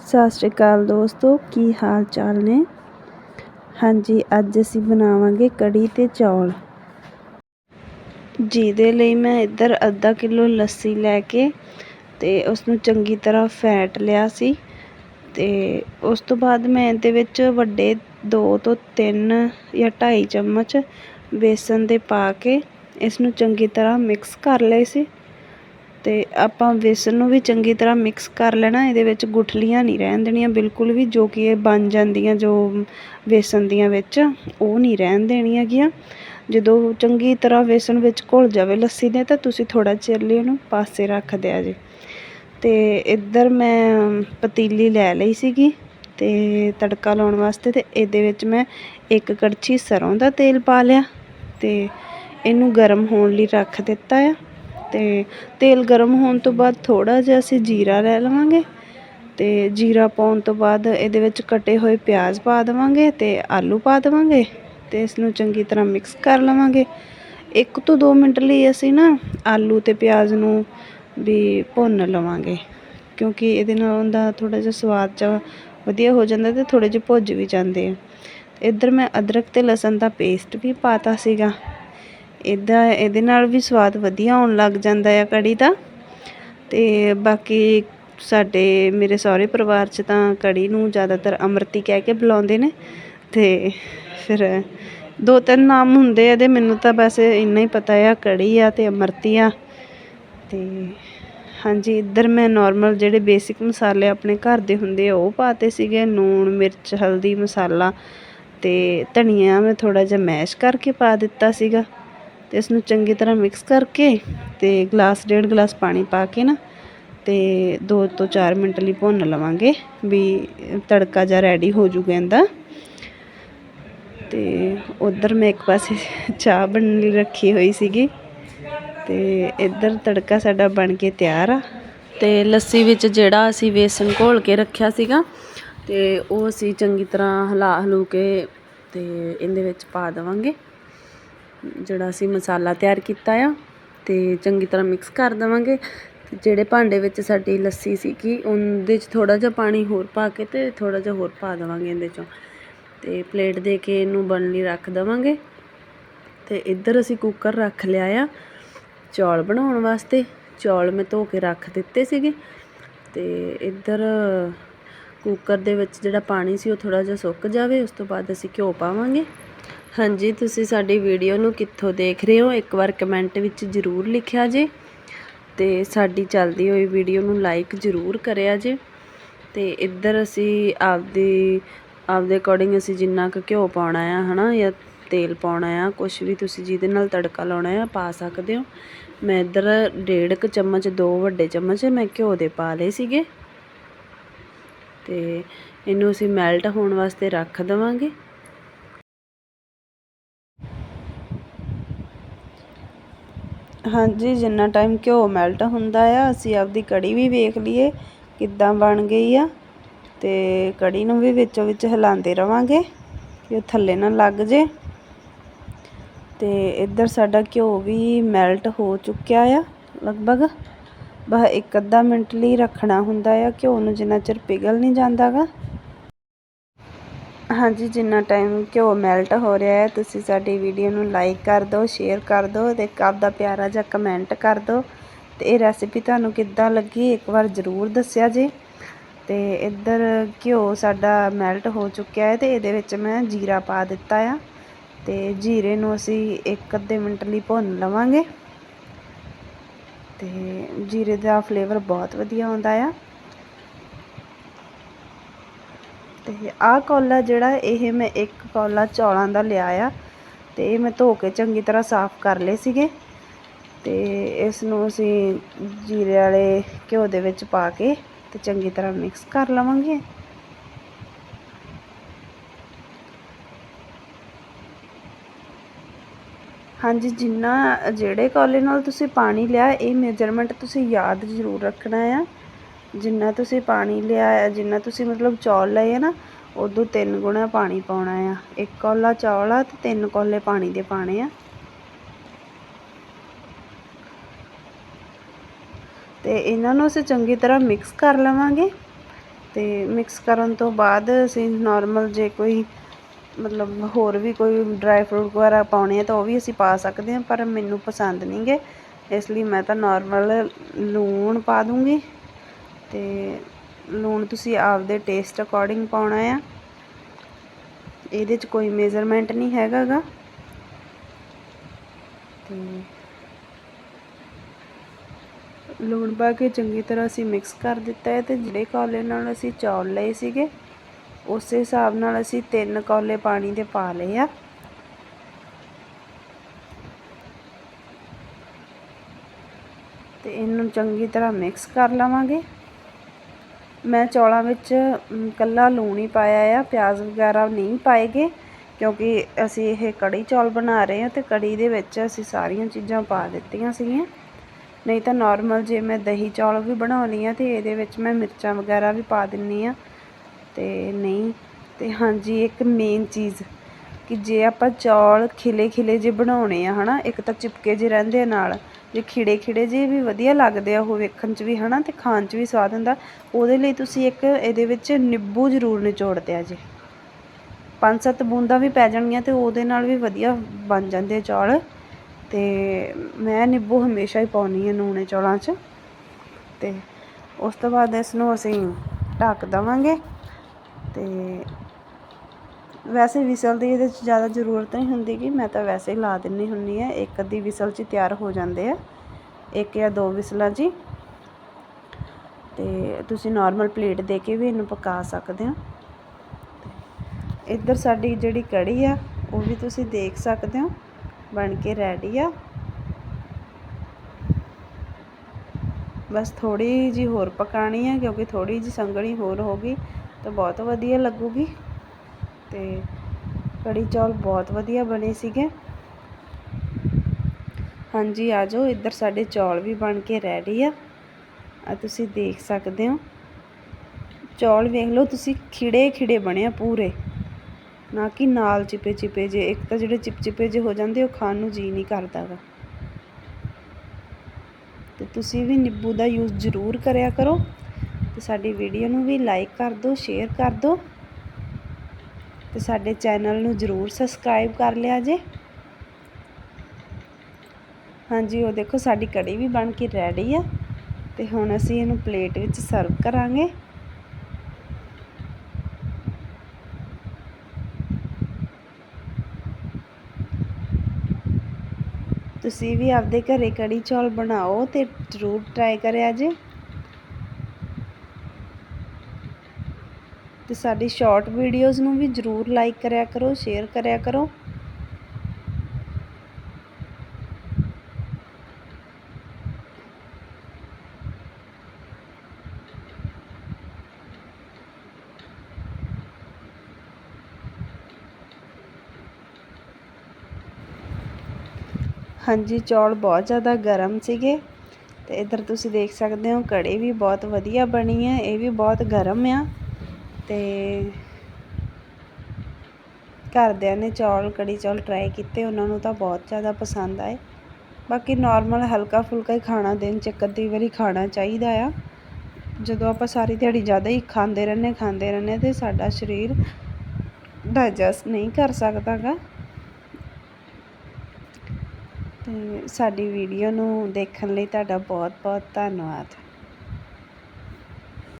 ਸਤਿ ਸ਼੍ਰੀ ਅਕਾਲ ਦੋਸਤੋ, ਕੀ ਹਾਲ ਚਾਲ ਨੇ? ਹਾਂਜੀ, ਅੱਜ ਅਸੀਂ ਬਣਾਵਾਂਗੇ ਕੜੀ ਤੇ ਚੌਲ। ਜਿਹਦੇ ਲਈ ਮੈਂ ਇੱਧਰ ਅੱਧਾ ਕਿਲੋ ਲੱਸੀ ਲੈ ਕੇ ਤੇ ਉਸ ਨੂੰ ਚੰਗੀ ਤਰ੍ਹਾਂ ਫੈਟ ਲਿਆ ਸੀ ਤੇ ਉਸ ਤੋਂ ਬਾਅਦ ਮੈਂ ਇਹਦੇ ਵਿੱਚ ਵੱਡੇ 2 ਤੋਂ 3 ਜਾਂ 2.5 ਚਮਚ ਬੇਸਨ ਦੇ ਪਾ ਕੇ ਇਸ ਨੂੰ ਚੰਗੀ ਤਰ੍ਹਾਂ ਮਿਕਸ ਕਰ ਲਏ ਸੀ। ਅਤੇ ਆਪਾਂ ਬੇਸਨ ਨੂੰ ਵੀ ਚੰਗੀ ਤਰ੍ਹਾਂ ਮਿਕਸ ਕਰ ਲੈਣਾ, ਇਹਦੇ ਵਿੱਚ ਗੁਠਲੀਆਂ ਨਹੀਂ ਰਹਿਣ ਦੇਣੀਆਂ, ਬਿਲਕੁਲ ਵੀ ਜੋ ਕਿ ਇਹ ਬਣ ਜਾਂਦੀਆਂ, ਜੋ ਬੇਸਨ ਦੀਆਂ ਵਿੱਚ, ਉਹ ਨਹੀਂ ਰਹਿਣ ਦੇਣੀਆਂ ਗੀਆਂ। ਜਦੋਂ ਚੰਗੀ ਤਰ੍ਹਾਂ ਬੇਸਨ ਵਿੱਚ ਘੁਲ ਜਾਵੇ ਲੱਸੀ ਦੇ, ਤਾਂ ਤੁਸੀਂ ਥੋੜ੍ਹਾ ਚਿਰ ਲਈ ਉਹਨੂੰ ਪਾਸੇ ਰੱਖ ਦਿਆ ਜੀ। ਅਤੇ ਇੱਧਰ ਮੈਂ ਪਤੀਲੀ ਲੈ ਲਈ ਸੀਗੀ ਅਤੇ ਤੜਕਾ ਲਾਉਣ ਵਾਸਤੇ ਅਤੇ ਇਹਦੇ ਵਿੱਚ ਮੈਂ ਇੱਕ ਕੜਛੀ ਸਰੋਂ ਦਾ ਤੇਲ ਪਾ ਲਿਆ ਅਤੇ ਇਹਨੂੰ ਗਰਮ ਹੋਣ ਲਈ ਰੱਖ ਦਿੱਤਾ ਆ। ਤੇ ਤੇਲ ਗਰਮ ਹੋਣ ਤੋਂ ਬਾਅਦ ਥੋੜ੍ਹਾ ਜਿਹਾ ਅਸੀਂ ਜੀਰਾ ਲੈ ਲਵਾਂਗੇ ਅਤੇ ਜੀਰਾ ਪਾਉਣ ਤੋਂ ਬਾਅਦ ਇਹਦੇ ਵਿੱਚ ਕੱਟੇ ਹੋਏ ਪਿਆਜ਼ ਪਾ ਦੇਵਾਂਗੇ ਅਤੇ ਆਲੂ ਪਾ ਦੇਵਾਂਗੇ ਅਤੇ ਇਸ ਨੂੰ ਚੰਗੀ ਤਰ੍ਹਾਂ ਮਿਕਸ ਕਰ ਲਵਾਂਗੇ। ਇੱਕ ਤੋਂ ਦੋ ਮਿੰਟ ਲਈ ਅਸੀਂ ਨਾ ਆਲੂ ਅਤੇ ਪਿਆਜ਼ ਨੂੰ ਵੀ ਭੁੰਨ ਲਵਾਂਗੇ ਕਿਉਂਕਿ ਇਹਦੇ ਨਾਲ ਉਹਦਾ ਥੋੜ੍ਹਾ ਜਿਹਾ ਸਵਾਦ ਜਿਹਾ ਵਧੀਆ ਹੋ ਜਾਂਦਾ ਅਤੇ ਥੋੜ੍ਹੇ ਜਿਹੇ ਭੁੱਜ ਵੀ ਜਾਂਦੇ ਆ। ਇੱਧਰ ਮੈਂ ਅਦਰਕ ਅਤੇ ਲਸਣ ਦਾ ਪੇਸਟ ਵੀ ਪਾਤਾ ਸੀਗਾ। ਇਦਾਂ ਇਹਦੇ ਨਾਲ ਵੀ ਸਵਾਦ ਵਧੀਆ ਆਉਣ ਲੱਗ ਜਾਂਦਾ ਆ ਕੜੀ ਦਾ। ਤੇ ਬਾਕੀ ਸਾਡੇ ਮੇਰੇ ਸਹੁਰੇ ਪਰਿਵਾਰ 'ਚ ਤਾਂ ਕੜੀ ਨੂੰ ਜ਼ਿਆਦਾਤਰ ਅੰਮ੍ਰਿਤੀ ਕਹਿ ਕੇ ਬੁਲਾਉਂਦੇ ਨੇ। ਤੇ ਫਿਰ ਦੋ ਤਿੰਨ ਨਾਮ ਹੁੰਦੇ ਆ ਇਹਦੇ, ਮੈਨੂੰ ਤਾਂ ਬਸ ਇੰਨਾ ਹੀ ਪਤਾ ਆ, ਕੜੀ ਆ ਤੇ ਅੰਮ੍ਰਿਤੀ ਆ। ਤੇ ਹਾਂਜੀ, ਇੱਧਰ ਮੈਂ ਨਾਰਮਲ ਜਿਹੜੇ ਬੇਸਿਕ ਮਸਾਲੇ ਆਪਣੇ ਘਰ ਦੇ ਹੁੰਦੇ ਆ, ਉਹ ਪਾਤੇ ਸੀਗੇ। ਨੂਣ ਮਿਰਚ, ਹਲਦੀ, ਮਸਾਲਾ ਤੇ ਧਨੀਆ ਮੈਂ ਥੋੜਾ ਜਿਹਾ ਮੈਸ਼ ਕਰਕੇ ਪਾ ਦਿੱਤਾ ਸੀਗਾ। ਤੇ ਇਸ ਨੂੰ ਚੰਗੀ ਤਰ੍ਹਾਂ ਮਿਕਸ ਕਰਕੇ ਤੇ ਗਲਾਸ ਡੇਢ ਗਲਾਸ ਪਾਣੀ ਪਾ ਕੇ ਨਾ ਤੇ 2 ਤੋਂ 4 ਮਿੰਟ ਲਈ ਭੁੰਨ ਲਵਾਂਗੇ ਵੀ ਤੜਕਾ ਜਿਹਾ ਰੈਡੀ ਹੋ ਜੂਗਾ ਇਹਦਾ। ਤੇ ਉਧਰ ਮੈਂ ਇੱਕ ਪਾਸੇ ਚਾਹ ਬਣਨ ਲਈ ਰੱਖੀ ਹੋਈ ਸੀਗੀ ਤੇ ਇੱਧਰ ਤੜਕਾ ਸਾਡਾ ਬਣ ਕੇ ਤਿਆਰ ਆ। ਤੇ ਲੱਸੀ ਵਿੱਚ ਜਿਹੜਾ ਅਸੀਂ ਵੇਸਣ ਘੋਲ ਕੇ ਰੱਖਿਆ ਸੀਗਾ ਤੇ ਉਹ ਅਸੀਂ ਚੰਗੀ ਤਰ੍ਹਾਂ ਹਿਲਾ ਹਲੂ ਕੇ ਤੇ ਇਹਦੇ ਵਿੱਚ ਪਾ ਦੇਵਾਂਗੇ। ਜਿਹੜਾ ਅਸੀਂ ਮਸਾਲਾ ਤਿਆਰ ਕੀਤਾ ਆ, ਤੇ ਚੰਗੀ ਤਰ੍ਹਾਂ ਮਿਕਸ ਕਰ ਦੇਵਾਂਗੇ। ਤੇ ਜਿਹੜੇ ਭਾਂਡੇ ਵਿੱਚ ਸਾਡੀ ਲੱਸੀ ਸੀਗੀ, ਉਹਦੇ 'ਚ ਥੋੜਾ ਜਿਹਾ ਪਾਣੀ ਹੋਰ ਪਾ ਕੇ ਤੇ ਥੋੜਾ ਜਿਹਾ ਹੋਰ ਪਾ ਦੇਵਾਂਗੇ ਇਹਦੇ 'ਚੋਂ। ਤੇ ਪਲੇਟ ਦੇ ਕੇ ਇਹਨੂੰ ਬਣਨ ਲਈ ਰੱਖ ਦੇਵਾਂਗੇ। ਤੇ ਇੱਧਰ ਅਸੀਂ ਕੁੱਕਰ ਰੱਖ ਲਿਆ ਆ, ਚੌਲ ਬਣਾਉਣ ਵਾਸਤੇ। ਚੌਲ ਮੈਂ ਧੋ ਕੇ ਰੱਖ ਦਿੱਤੇ ਸੀਗੇ। ਤੇ ਇੱਧਰ ਕੁੱਕਰ ਦੇ ਵਿੱਚ ਜਿਹੜਾ ਪਾਣੀ ਸੀ, ਉਹ ਥੋੜਾ ਜਿਹਾ ਸੁੱਕ ਜਾਵੇ, ਉਸ ਤੋਂ ਬਾਅਦ ਅਸੀਂ ਘਿਓ ਪਾਵਾਂਗੇ। ਹਾਂਜੀ, ਤੁਸੀਂ ਸਾਡੀ ਵੀਡੀਓ ਨੂੰ ਕਿੱਥੋਂ ਦੇਖ ਰਹੇ ਹੋ? ਇੱਕ ਵਾਰ ਕਮੈਂਟ ਵਿੱਚ ਜ਼ਰੂਰ ਲਿਖਿਆ ਜੇ ਤੇ ਸਾਡੀ ਚੱਲਦੀ ਹੋਈ ਵੀਡੀਓ ਨੂੰ ਲਾਈਕ ਜ਼ਰੂਰ ਕਰਿਆ ਜੇ ਤੇ ਇੱਧਰ ਅਸੀਂ ਆਪਦੀ, ਆਪਦੇ ਅਕੋਰਡਿੰਗ ਅਸੀਂ ਜਿੰਨਾ ਕੁ ਘਿਓ ਪਾਉਣਾ ਆ, ਹਨਾ, ਜਾਂ ਤੇਲ ਪਾਉਣਾ ਆ ਕੁਝ ਵੀ ਤੁਸੀਂ ਜਿਹਦੇ ਨਾਲ ਤੜਕਾ ਲਾਉਣਾ ਆ, ਪਾ ਸਕਦੇ ਹੋ। ਮੈਂ ਇੱਧਰ ਡੇਢ ਕੁ ਚਮਚ, ਦੋ ਵੱਡੇ ਚਮਚ ਮੈਂ ਘਿਓ ਦੇ ਪਾ ਲਏ ਸੀਗੇ ਤੇ ਇਹਨੂੰ ਅਸੀਂ ਮੈਲਟ ਹੋਣ ਵਾਸਤੇ ਰੱਖ ਦੇਵਾਂਗੇ। ਹਾਂਜੀ, ਜਿੰਨਾ ਟਾਈਮ ਘਿਓ ਮੈਲਟ ਹੁੰਦਾ ਆ, ਅਸੀਂ ਆਪਦੀ ਕੜੀ ਵੀ ਵੇਖ ਲਈਏ ਕਿੱਦਾਂ ਬਣ ਗਈ ਆ ਤੇ ਕੜੀ ਨੂੰ ਵੀ ਵਿੱਚੋਂ ਵਿੱਚ ਹਿਲਾਉਂਦੇ ਰਵਾਂਗੇ ਕਿ ਉਹ ਥੱਲੇ ਨਾ ਲੱਗ ਜੇ। ਤੇ ਇੱਧਰ ਸਾਡਾ ਘਿਓ ਵੀ ਮੈਲਟ ਹੋ ਚੁੱਕਿਆ ਆ ਲਗਭਗ। ਬਸ ਇੱਕ ਅੱਧਾ ਮਿੰਟ ਲਈ ਰੱਖਣਾ ਹੁੰਦਾ ਆ, ਘਿਓ ਨੂੰ ਜਿੰਨਾ ਚਿਰ ਪਿਘਲ ਨਹੀਂ ਜਾਂਦਾਗਾ। ਹਾਂਜੀ, ਜਿੰਨਾ ਟਾਈਮ ਘਿਓ ਮੈਲਟ ਹੋ ਰਿਹਾ ਹੈ, ਤੁਸੀਂ ਸਾਡੀ ਵੀਡੀਓ ਨੂੰ ਲਾਈਕ ਕਰ ਦਿਓ ਸ਼ੇਅਰ ਕਰ ਦਿਓ ਅਤੇ ਆਪਦਾ ਪਿਆਰਾ ਜਿਹਾ ਕਮੈਂਟ ਕਰ ਦਿਓ। ਅਤੇ ਇਹ ਰੈਸਿਪੀ ਤੁਹਾਨੂੰ ਕਿੱਦਾਂ ਲੱਗੀ, ਇੱਕ ਵਾਰ ਜ਼ਰੂਰ ਦੱਸਿਆ ਜੀ। ਤੇ ਇੱਧਰ ਘਿਓ ਸਾਡਾ ਮੈਲਟ ਹੋ ਚੁੱਕਿਆ ਹੈ ਤੇ ਇਹਦੇ ਵਿੱਚ ਮੈਂ ਜੀਰਾ ਪਾ ਦਿੱਤਾ ਆ। ਤੇ ਜੀਰੇ ਨੂੰ ਅਸੀਂ ਇੱਕ ਅੱਧੇ ਮਿੰਟ ਲਈ ਭੁੰਨ ਲਵਾਂਗੇ। ਤੇ ਜੀਰੇ ਦਾ ਫਲੇਵਰ ਬਹੁਤ ਵਧੀਆ ਆਉਂਦਾ ਆ। ਤੇ ਆਹ ਕੌਲਾ ਜਿਹੜਾ, ਇਹ ਮੈਂ ਇੱਕ ਕੌਲਾ ਚੌਲਾਂ ਦਾ ਲਿਆ ਆ ਤੇ ਇਹ ਮੈਂ ਧੋ ਕੇ ਚੰਗੀ ਤਰ੍ਹਾਂ ਸਾਫ਼ ਕਰ ਲਏ ਸੀਗੇ ਤੇ ਇਸ ਨੂੰ ਅਸੀਂ ਜੀਰੇ ਵਾਲੇ ਘਿਓ ਦੇ ਵਿੱਚ ਪਾ ਕੇ ਤੇ ਚੰਗੀ ਤਰ੍ਹਾਂ ਮਿਕਸ ਕਰ ਲਵਾਂਗੇ। ਹਾਂਜੀ, ਜਿੰਨਾ ਜਿਹੜੇ ਕੌਲੇ ਨਾਲ ਤੁਸੀਂ ਪਾਣੀ ਲਿਆ, ਇਹ ਮੇਜਰਮੈਂਟ ਤੁਸੀਂ ਯਾਦ ਜ਼ਰੂਰ ਰੱਖਣਾ ਆ। ਜਿੰਨਾ ਤੁਸੀਂ ਪਾਣੀ ਲਿਆ ਜਿੰਨਾ ਤੁਸੀਂ ਮਤਲਬ ਚੌਲ ਲਏ ਆ ਨਾ, ਉਦੋਂ ਤਿੰਨ ਗੁਣਾ ਪਾਣੀ ਪਾਉਣਾ ਆ। ਇੱਕ ਕੌਲਾ ਚੌਲ ਆ ਤੇ ਤਿੰਨ ਕੌਲੇ ਪਾਣੀ ਦੇ ਪਾਣੇ ਆ। ਤੇ ਇਹਨਾਂ ਨੂੰ ਅਸੀਂ ਚੰਗੀ ਤਰ੍ਹਾਂ ਮਿਕਸ ਕਰ ਲਵਾਂਗੇ। ਤੇ ਮਿਕਸ ਕਰਨ ਤੋਂ ਬਾਅਦ ਅਸੀਂ ਨਾਰਮਲ ਜੇ ਕੋਈ ਮਤਲਬ ਹੋਰ ਵੀ ਕੋਈ ਡਰਾਈ ਫਰੂਟ ਵਗੈਰਾ ਪਾਉਣੇ ਆ ਤਾਂ ਉਹ ਵੀ ਅਸੀਂ ਪਾ ਸਕਦੇ ਹਾਂ ਪਰ ਮੈਨੂੰ ਪਸੰਦ ਨਹੀਂਗੇ ਇਸ ਲਈ ਮੈਂ ਤਾਂ ਨਾਰਮਲ ਲੂਣ ਪਾ ਦੂੰਗੀ। ਤੇ ਲੂਣ ਤੁਸੀਂ ਆਪਦੇ ਟੇਸਟ ਅਕੋਰਡਿੰਗ ਪਾਉਣਾ ਆ। ਇਹਦੇ 'ਚ ਕੋਈ ਮੇਜ਼ਰਮੈਂਟ ਨਹੀਂ ਹੈਗਾਗਾ। ਤੇ ਲੂਣ ਪਾ ਕੇ ਚੰਗੀ ਤਰ੍ਹਾਂ ਅਸੀਂ ਮਿਕਸ ਕਰ ਦਿੱਤਾ ਹੈ ਤੇ ਜਿਹੜੇ ਕੌਲੇ ਨਾਲ ਅਸੀਂ ਚੌਲ ਲਏ ਸੀਗੇ, ਉਸੇ ਹਿਸਾਬ ਨਾਲ ਅਸੀਂ ਤਿੰਨ ਕੌਲੇ ਪਾਣੀ ਦੇ ਪਾ ਲਏ ਆ। ਤੇ ਇਹਨੂੰ ਚੰਗੀ ਤਰ੍ਹਾਂ ਮਿਕਸ ਕਰ ਲਵਾਂਗੇ। ਮੈਂ ਚੌਲਾਂ ਵਿੱਚ ਇਕੱਲਾ ਲੂਣ ਹੀ ਪਾਇਆ ਆ, ਪਿਆਜ਼ ਵਗੈਰਾ ਨਹੀਂ ਪਾਏਗੇ ਕਿਉਂਕਿ ਅਸੀਂ ਇਹ ਕੜੀ ਚੌਲ ਬਣਾ ਰਹੇ ਹਾਂ ਅਤੇ ਕੜੀ ਦੇ ਵਿੱਚ ਅਸੀਂ ਸਾਰੀਆਂ ਚੀਜ਼ਾਂ ਪਾ ਦਿੱਤੀਆਂ ਸੀਗੀਆਂ। ਨਹੀਂ ਤਾਂ ਨਾਰਮਲ ਜੇ ਮੈਂ ਦਹੀਂ ਚੌਲ ਵੀ ਬਣਾਉਣੀ ਆ ਤੇ ਇਹਦੇ ਵਿੱਚ ਮੈਂ ਮਿਰਚਾਂ ਵਗੈਰਾ ਵੀ ਪਾ ਦਿੰਨੀ ਆ। ਤੇ ਨਹੀਂ, ਤੇ ਹਾਂਜੀ, ਇੱਕ ਮੇਨ ਚੀਜ਼ ਕਿ ਜੇ ਆਪਾਂ ਚੌਲ ਖਿਲੇ ਖਿਲੇ ਜੇ ਬਣਾਉਣੇ ਆ, ਹਨਾ, ਇੱਕ ਤਾਂ ਚਿਪਕੇ ਜੇ ਰਹਿੰਦੇ ਨਾਲ ਜੇ ਖਿੜੇ ਖਿੜੇ ਜੇ ਵੀ ਵਧੀਆ ਲੱਗਦੇ ਆ ਉਹ ਵੇਖਣ 'ਚ ਵੀ, ਹਨਾ, ਤੇ ਖਾਣ 'ਚ ਵੀ ਸਵਾਦ ਹੁੰਦਾ, ਉਹਦੇ ਲਈ ਤੁਸੀਂ ਇੱਕ ਇਹਦੇ ਵਿੱਚ ਨਿੰਬੂ ਜ਼ਰੂਰ ਨਿਚੋੜਦੇ ਆ ਜੀ। ਪੰਜ ਸੱਤ ਬੂੰਦਾਂ ਵੀ ਪੈ ਜਾਣਗੀਆਂ ਤੇ ਉਹਦੇ ਨਾਲ ਵੀ ਵਧੀਆ ਬਣ ਜਾਂਦੇ ਆ ਚੌਲ। ਤੇ ਮੈਂ ਨਿੰਬੂ ਹਮੇਸ਼ਾ ਹੀ ਪਾਉਣੀ ਆ ਨੂਣੇ ਚੌਲਾਂ 'ਚ। ਤੇ ਉਸ ਤੋਂ ਬਾਅਦ ਇਸ ਨੂੰ ਅਸੀਂ ਢੱਕ ਦਵਾਂਗੇ। ਤੇ ਵੈਸੇ ਵਿਸਲ ਦੀ ਇਹਦੇ 'ਚ ਜ਼ਿਆਦਾ ਜ਼ਰੂਰਤ ਨਹੀਂ ਹੁੰਦੀ ਕਿ ਮੈਂ ਤਾਂ ਵੈਸੇ ਹੀ ਲਾ ਦਿੰਨੀ ਹੁੰਨੀ ਆ। ਇੱਕ ਅੱਧੀ ਵਿਸਲ 'ਚ ਤਿਆਰ ਹੋ ਜਾਂਦੇ ਆ। ਇੱਕ ਜਾਂ ਦੋ ਵਿਸਲਾਂ ਜੀ ਤੇ ਤੁਸੀਂ ਨਾਰਮਲ ਪਲੇਟ ਦੇ ਕੇ ਵੀ ਇਹਨੂੰ ਪਕਾ ਸਕਦੇ ਹੋ। ਇੱਧਰ ਸਾਡੀ ਜਿਹੜੀ ਕੜੀ ਆ, ਉਹ ਵੀ ਤੁਸੀਂ ਦੇਖ ਸਕਦੇ ਹੋ। ਬਣ ਕੇ ਰੈਡੀ ਆ। ਬਸ ਥੋੜੀ ਜੀ ਹੋਰ ਪਕਾਣੀ ਆ, ਕਿਉਂਕਿ ਥੋੜੀ ਜੀ ਸੰਗਣੀ ਹੋਰ ਹੋ ਗਈ ਤਾਂ ਬਹੁਤ ਵਧੀਆ ਲੱਗੂਗੀ। ਤੇ ਕੜੀ ਚੌਲ ਬਹੁਤ ਵਧੀਆ ਬਣੇ ਸੀਗੇ। ਹਾਂਜੀ, ਆ ਜਾਓ, ਇੱਧਰ ਸਾਡੇ ਚੌਲ ਵੀ ਬਣ ਕੇ ਰੈਡੀ ਆ। ਆ ਤੁਸੀਂ ਦੇਖ ਸਕਦੇ ਹੋ। ਚੌਲ ਵੇਖ ਲਓ, ਤੁਸੀਂ ਖਿੜੇ ਖਿੜੇ ਬਣੇ ਆ ਪੂਰੇ। ਨਾ ਕਿ ਨਾਲ ਚਿਪੇ ਚਿਪੇ ਜੇ, ਇੱਕ ਤਾਂ ਜਿਹੜੇ ਚਿਪਚਿਪੇ ਜੇ ਹੋ ਜਾਂਦੇ, ਉਹ ਖਾਣ ਨੂੰ ਜੀ ਨਹੀਂ ਕਰਦਾਗਾ ਤੇ ਤੁਸੀਂ ਵੀ ਨਿੰਬੂ ਦਾ ਯੂਜ਼ ਜ਼ਰੂਰ ਕਰਿਆ ਕਰੋ। ਤੇ ਸਾਡੀ ਵੀਡੀਓ ਨੂੰ ਵੀ ਲਾਈਕ ਕਰ ਦਿਓ ਸ਼ੇਅਰ ਕਰ ਦਿਓ। ਤੇ ਸਾਡੇ ਚੈਨਲ ਨੂੰ ਜ਼ਰੂਰ ਸਬਸਕ੍ਰਾਈਬ ਕਰ ਲਿਆ ਜੇ। ਹਾਂਜੀ, ਉਹ ਦੇਖੋ ਸਾਡੀ ਕੜੀ ਵੀ ਬਣ ਕੇ ਰੈਡੀ ਆ ਤੇ ਹੁਣ ਅਸੀਂ ਇਹਨੂੰ ਪਲੇਟ ਵਿੱਚ ਸਰਵ ਕਰਾਂਗੇ। ਤੁਸੀਂ ਵੀ ਆਪਦੇ ਘਰੇ ਕੜੀ ਚੌਲ ਬਣਾਓ ਤੇ ਜ਼ਰੂਰ ਟਰਾਈ ਕਰਿਆ ਜੇ। ਤੇ ਸਾਡੀ ਸ਼ਾਰਟ ਵੀਡੀਓਜ਼ ਨੂੰ ਵੀ ਜ਼ਰੂਰ ਲਾਈਕ ਕਰਿਆ ਕਰੋ ਸ਼ੇਅਰ ਕਰਿਆ ਕਰੋ। ਹਾਂਜੀ, ਚੌਲ ਬਹੁਤ ਜ਼ਿਆਦਾ ਗਰਮ ਸੀਗੇ ਤੇ ਇਧਰ ਤੁਸੀਂ ਦੇਖ ਸਕਦੇ ਹੋ ਕੜੀ ਵੀ ਬਹੁਤ ਵਧੀਆ ਬਣੀ ਹੈ, ਇਹ ਵੀ ਬਹੁਤ ਗਰਮ ਆ। ਤੇ ਘਰਦਿਆਂ ਨੇ ਚੌਲ, ਕੜੀ ਚੌਲ ਟਰਾਈ ਕੀਤੇ। ਉਹਨਾਂ ਨੂੰ ਤਾਂ ਬਹੁਤ ਜ਼ਿਆਦਾ ਪਸੰਦ ਆਏ। ਬਾਕੀ ਨਾਰਮਲ ਹਲਕਾ ਫੁਲਕਾ ਹੀ ਖਾਣਾ, ਦਿਨ ਚ ਇੱਕ ਅੱਧੀ ਵਾਰੀ ਖਾਣਾ ਚਾਹੀਦਾ ਆ। ਜਦੋਂ ਆਪਾਂ ਸਾਰੀ ਦਿਹਾੜੀ ਜ਼ਿਆਦਾ ਹੀ ਖਾਂਦੇ ਰਹਿੰਦੇ ਖਾਂਦੇ ਰਹਿੰਦੇ ਤੇ ਸਾਡਾ ਸਰੀਰ ਡਾਈਜੈਸਟ ਨਹੀਂ ਕਰ ਸਕਦਾਗਾ ਤੇ ਸਾਡੀ ਵੀਡੀਓ ਨੂੰ ਦੇਖਣ ਲਈ ਤੁਹਾਡਾ ਬਹੁਤ ਬਹੁਤ ਧੰਨਵਾਦ।